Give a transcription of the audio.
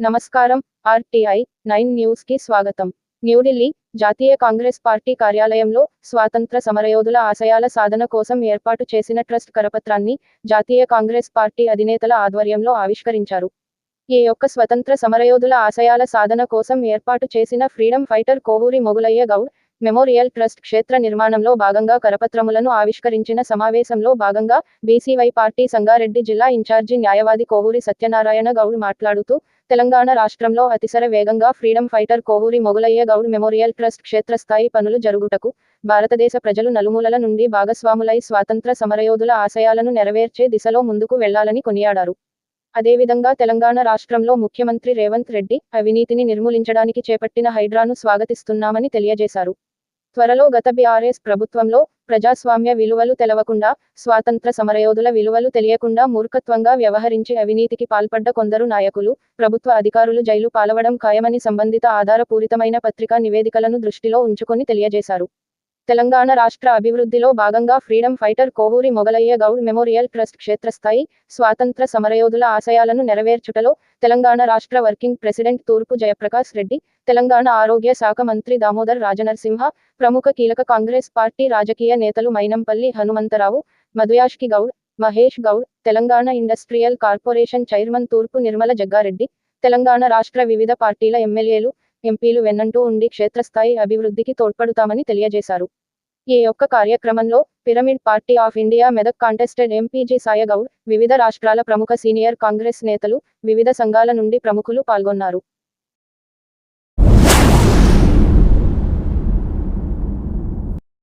నమస్కారం RTI nine న్యూస్కి స్వాగతం. న్యూఢిల్లీ జాతీయ కాంగ్రెస్ పార్టీ కార్యాలయంలో స్వాతంత్ర సమరయోధుల ఆశయాల సాధన కోసం ఏర్పాటు చేసిన ట్రస్ట్ కరపత్రాన్ని జాతీయ కాంగ్రెస్ పార్టీ అధినేతల ఆధ్వర్యంలో ఆవిష్కరించారు. ఈ యొక్క స్వతంత్ర సమరయోధుల ఆశయాల సాధన కోసం ఏర్పాటు చేసిన freedom fighter Kovuri Mogulaiah Goud memorial trust క్షేత్ర నిర్మాణంలో భాగంగా కరపత్రములను ఆవిష్కరించిన సమావేశంలో భాగంగా బీసీవై పార్టీ సంగారెడ్డి జిల్లా ఇన్ఛార్జి న్యాయవాది కోవూరి సత్యనారాయణ గౌడ్ మాట్లాడుతూ తెలంగాణ రాష్ట్రంలో అతిసర వేగంగా freedom fighter Kovuri Mogulaiah Goud memorial trust క్షేత్రస్థాయి పనులు జరుగుటకు భారతదేశ ప్రజలు నలుమూలల నుండి భాగస్వాములై స్వాతంత్ర సమరయోధుల ఆశయాలను నెరవేర్చే దిశలో ముందుకు వెళ్ళాలని కొనియాడారు. అదేవిధంగా తెలంగాణ రాష్ట్రంలో ముఖ్యమంత్రి రేవంత్ రెడ్డి అవినీతిని నిర్మూలించడానికి చేపట్టిన హైడ్రాను స్వాగతిస్తున్నామని తెలియజేశారు. త్వరలో గత బీఆర్ఎస్ ప్రభుత్వంలో ప్రజాస్వామ్య విలువలు తెలవకుండా స్వాతంత్ర సమరయోధుల విలువలు తెలియకుండా మూర్ఖత్వంగా వ్యవహరించి అవినీతికి పాల్పడ్డ కొందరు నాయకులు ప్రభుత్వ అధికారులు జైలు పాలవడం ఖాయమని సంబంధిత ఆధారపూరితమైన పత్రికా నివేదికలను దృష్టిలో ఉంచుకొని తెలియజేశారు. తెలంగాణ రాష్ట్ర అభివృద్ధిలో భాగంగా freedom fighter Kovuri Mogulaiah Goud memorial trust క్షేత్రస్థాయి స్వాతంత్ర సమరయోధుల ఆశయాలను నెరవేర్చుటలో తెలంగాణ రాష్ట్ర వర్కింగ్ ప్రెసిడెంట్ తూర్పు జయప్రకాష్ రెడ్డి తెలంగాణ ఆరోగ్య శాఖ మంత్రి దామోదర్ రాజనరసింహ ప్రముఖ కీలక కాంగ్రెస్ పార్టీ రాజకీయ నేతలు Mynampally Hanumantharao Madhuyashki Goud Mahesh Goud Telangana industrial corporation chairman తూర్పు నిర్మల జగ్గారెడ్డి తెలంగాణ రాష్ట్ర వివిధ పార్టీల ఎమ్మెల్యేలు ఎంపీలు వెన్నంటూ ఉండి క్షేత్రస్థాయి అభివృద్ధికి తోడ్పడుతామని తెలియజేశారు. ఈ యొక్క కార్యక్రమంలో pyramid party of India Medak contested MPG Sayagoud వివిధ రాష్ట్రాల ప్రముఖ సీనియర్ కాంగ్రెస్ నేతలు వివిధ సంఘాల నుండి ప్రముఖులు పాల్గొన్నారు.